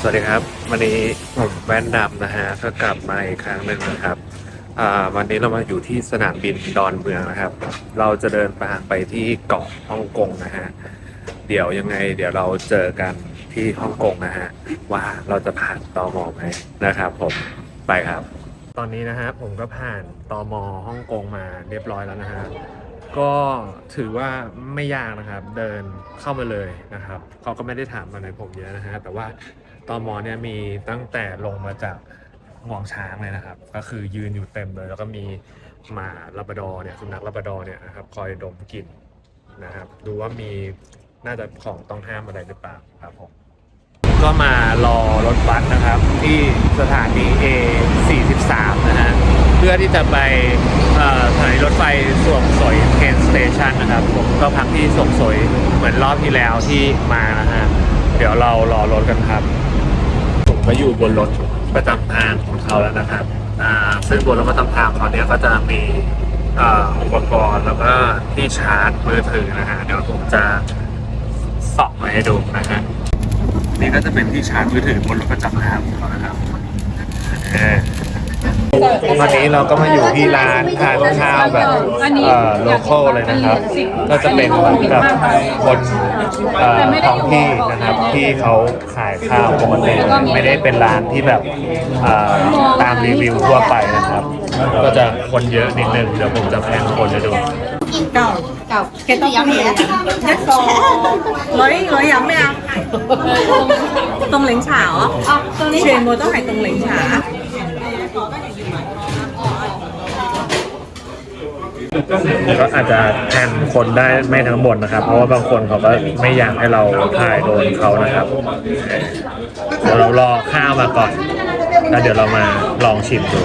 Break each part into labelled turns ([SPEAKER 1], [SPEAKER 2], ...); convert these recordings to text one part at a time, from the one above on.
[SPEAKER 1] สวัสดีครับ วันนี้ผมแว่นดำนะฮะก็กลับมาอีกครั้งหนึ่งนะครับวันนี้เรามาอยู่ที่สนามบินดอนเมืองนะครับ เราจะเดินทางไปที่เกาะฮ่องกงนะฮะเดี๋ยวยังไง เดี๋ยวเราเจอกันที่ฮ่องกงนะฮะว่าเราจะผ่านตอมอไหมนะครับผมไปครับ ตอนนี้นะฮะผมก็ผ่านตอมอฮ่องกงมาเรียบร้อยแล้วนะฮะ ก็ถือว่าไม่ยากนะครับ เดินเข้ามาเลยนะครับเขาก็ไม่ได้ถามอะไรผมเยอะนะฮะแต่ว่าตอมอเนี่ยมีตั้งแต่ลงมาจากงวงช้างเลยนะครับ ก็คือยืนอยู่เต็มเลย แล้วก็มีหมาลาบดอเนี่ยสุนัขลาบดอเนี่ยนะครับคอยดมกลิ่นนะครับ ดูว่ามีน่าจะของต้องห้ามอะไรหรือเปล่าครับผมก็มารอรถบัสนะครับ ที่สถานี A 43 นะฮะ เพื่อที่จะไปเอ่อสถานีรถไฟสวงสวยเทนสเตชันนะครับผมก็พักที่สวงสวยเหมือนรอบที่แล้วที่มานะฮะเดี๋ยวเรารอรถกันครับ ผมก็อยู่บนรถประจำทางของเขาแล้วนะครับอ่าซึ่งบนรถประจำทางเขาเนี้ยก็จะมีอ่าอุปกรณ์แล้วก็ที่ชาร์จมือถือนะฮะเดี๋ยวผมจะส่องมาให้ดูนะฮะนี่ก็จะเป็นที่ชาร์จมือถือบนรถประจำทางของเรานะครับ วันนี้เราก็มาอยู่ที่ร้านทานข้าวแบบโลเคอลเลยนะครับ ก็จะเป็นแบบคนท้องที่นะครับที่เขาขายข้าวปกติไม่ได้เป็นร้านที่แบบตามรีวิวทั่วไปนะครับ ก็จะคนเยอะนิดนึงเดี๋ยวผมจะแพงคนจะดู
[SPEAKER 2] เก่าเก่าแกต้องยำเลยยัดกอร้อยร้อยยำไหมอ่ตรงเหลงฉาอ๋อตรงนี้เชนโมต้องขายตรงเหลงฉา
[SPEAKER 1] ก็อาจจะแทนคนได้ไม่ทั้งหมดนะครับ เพราะว่าบางคนเขาก็ไม่อยากให้เราถ่ายโดนเขานะครับเดี๋ยวเรารอข้าวมาก่อนแล้วเดี๋ยวเรามาลองชิมดู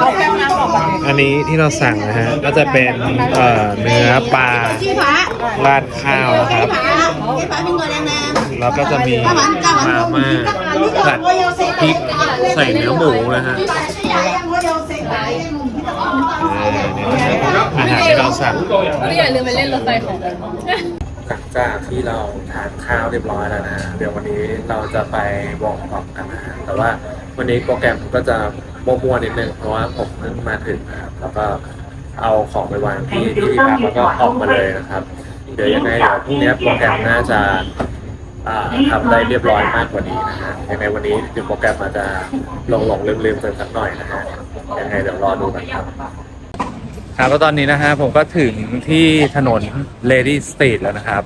[SPEAKER 1] อัน นี้ที่เราสั่งนะฮะก็จะเป็นเอ่อเนื้อปลาราดข้าวนะครับแล้วก็จะมีมาม่าผัดพริกใส่เนื้อหมูนะฮะเออเนี่ยนะครับอาหารที่เราสั่ง
[SPEAKER 3] ก็อย่าลืมไปเล่นรถไฟของ
[SPEAKER 1] หลังจากที่เราทานข้าวเรียบร้อยแล้วนะ เดี๋ยววันนี้เราจะไปวอร์มอัพกันนะฮะแต่ว่าวันนี้โปรแกรมก็จะ มั่วๆนิดนึงเพราะว่าผมเพิ่งมาถึงนะครับแล้วก็เอาของไปวางที่ที่ที่พักแล้วก็ออกมาเลยนะครับ เดี๋ยวยังไงเดี๋ยวพรุ่งนี้โปรแกรมน่าจะอ่าทำได้เรียบร้อยมากกว่านี้นะฮะยังไงวันนี้เดี๋ยวโปรแกรมอาจจะหลงหลงลืมลืมๆกันสักหน่อยนะฮะยังไงเดี๋ยวรอดูกันครับครับแล้วตอนนี้นะฮะผมก็ถึงที่ถนน Lady Street แล้วนะครับ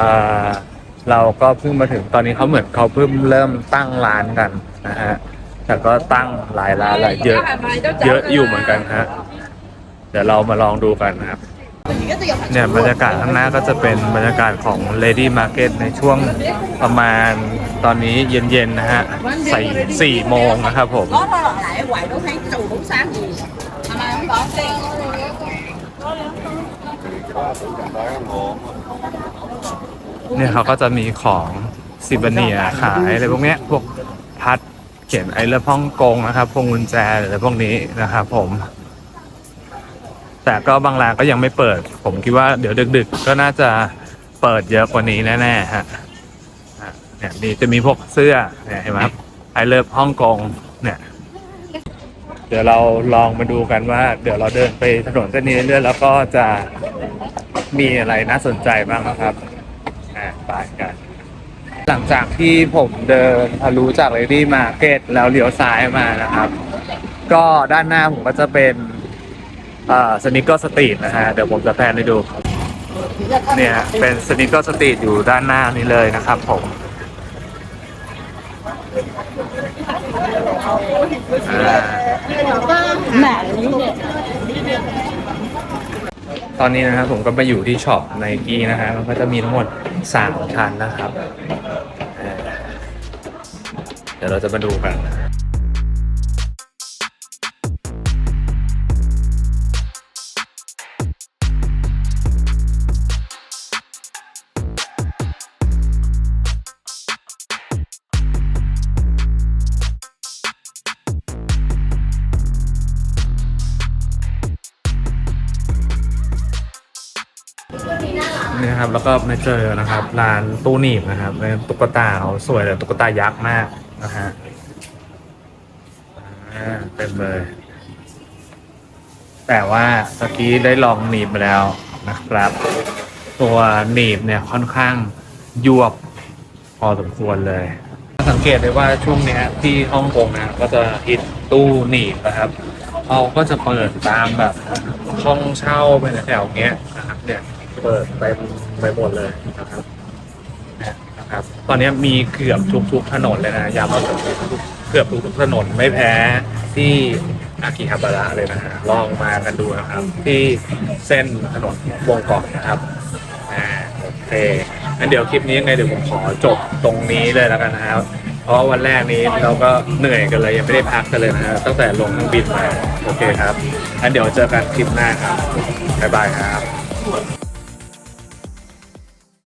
[SPEAKER 1] อ่าเราก็เพิ่งมาถึงตอนนี้เขาเหมือนเขาเพิ่งเริ่มตั้งร้านกันนะฮะ แต่ก็ตั้งหลายร้านหลายเยอะเยอะอยู่เหมือนกันฮะเดี๋ยวเรามาลองดูกันนะครับเนี่ยบรรยากาศข้างหน้าก็จะเป็นบรรยากาศของ Lady Market ในช่วงประมาณตอนนี้เย็นๆนะฮะใส่สี่โมงนะครับผมเนี่ยเขาก็จะมีของซิบเนียขายอะไรพวกเนี้ยพวกพัด เขียนไอเลิฟฮ่องกงนะครับพวงกุญแจหรืออะไรพวกนี้นะครับผม แต่ก็บางร้านก็ยังไม่เปิด ผมคิดว่าเดี๋ยวดึก ๆ ก็น่าจะเปิดเยอะกว่านี้แน่ๆฮะเนี่ยนี่จะมีพวกเสื้อเนี่ยเห็นไหมครับไอเลิฟฮ่องกงเนี่ย เดี๋ยวเราลองมาดูกันว่า เดี๋ยวเราเดินไปถนนเส้นนี้เรื่อยๆแล้วก็จะมีอะไรน่าสนใจบ้างนะครับไปกัน หลังจากที่ผมเดินทะลุจาก Lady Market แล้วเลี้ยวซ้ายมานะครับ ก็ด้านหน้าผมก็จะเป็นสนิกเกอร์สตรีทนะฮะ เดี๋ยวผมจะแพนให้ดู เนี่ย เป็นสนิกเกอร์สตรีทอยู่ด้านหน้านี้เลยนะครับผมตอนนี้นะครับผมก็มาอยู่ที่ช็อปไนกี้นะฮะมันก็จะมีทั้งหมดสามชั้นนะครับ เดี๋ยวเราจะมาดูกันนี่นครับแล้วก็มาเจอนะครับ ร้านตู้หนีบนะครับตุ๊กตาเขาสวยเลยตุ๊กตายักษ์มาก นะฮะเต็มเลย แต่ว่าตะกี้ได้ลองหนีบมาแล้วนะครับ ตัวหนีบเนี่ยค่อนข้างยวบพอสมควรเลย สังเกตได้ว่าช่วงเนี้ยที่ฮ่องกงนะก็จะฮิตตู้หนีบนะครับเขาก็จะเปิดตามแบบห้องเช่าไปแถวเงี้ยนะครับเนี่ยเปิดไปไปหมดเลยนะครับ ตอนนี้มีเกือบทุกๆถนนเลยนะย้ำว่าเกือบทุกๆถนนไม่แพ้ที่อากิฮาบาระเลยนะฮะลองมากันดูนะครับ ที่เส้นถนนวงกาะนะครับอ่าโอเคงั้นเดี๋ยวคลิปนี้ยังไงเดี๋ยวผมขอจบตรงนี้เลยแล้วกันนะครับ เพราะวันแรกนี้เราก็เหนื่อยกันเลยยังไม่ได้พักกันเลยนะฮะตั้งแต่ลงเครื่องบินมาโอเคครับงั้นเดี๋ยวเจอกันคลิปหน้าครับบ๊ายบายครับ